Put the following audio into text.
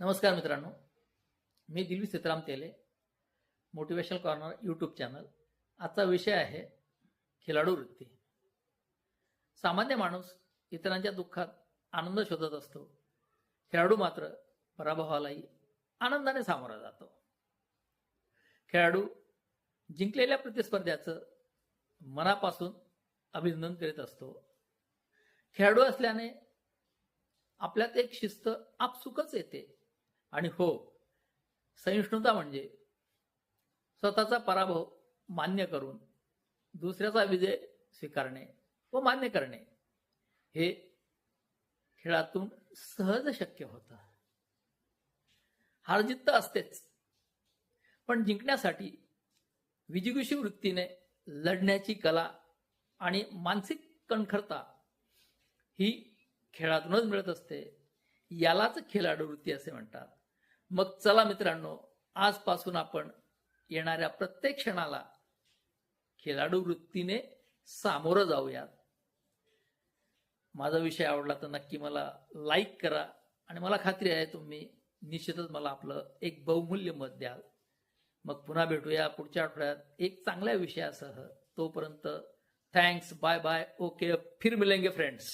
नमस्कार मित्रांनो. मी दिल्ली सीताराम तेले मोटिवेशनल कॉर्नर यूट्यूब चॅनल आजचा विषय आहे खिलाडू वृत्ती. सामान्य माणूस इतरांच्या दुःखात आनंद शोधत असतो. खेळाडू मात्र पराभवालाही आनंदाने सामोरा जातो. खेळाडू जिंकलेल्या प्रतिस्पर्ध्याचं मनापासून अभिनंदन करीत असतो. खेळाडू असल्याने आपल्यात एक शिस्त आपसुकच येते. आणि हो सहिष्णुता म्हणजे स्वतःचा पराभव मान्य करून दुसऱ्याचा विजय स्वीकारणे व मान्य करणे. हे खेळातून सहज शक्य होतं. हारजित तर असतेच पण जिंकण्यासाठी विजिगुषी वृत्तीने लढण्याची कला आणि मानसिक कणखरता ही खेळातूनच मिळत असते. यालाच खेळाडू वृत्ती असे म्हणतात. मग चला मित्रांनो आजपासून आपण येणाऱ्या प्रत्येक क्षणाला खेळाडू वृत्तीने सामोरं जाऊयात. माझा विषय आवडला तर नक्की मला लाईक करा आणि मला खात्री आहे तुम्ही निश्चितच मला आपलं एक बहुमूल्य मत द्याल. मग पुन्हा भेटूया पुढच्या आठवड्यात एक चांगल्या विषयासह. तोपर्यंत थँक्स बाय बाय ओके फिर मिलेंगे फ्रेंड्स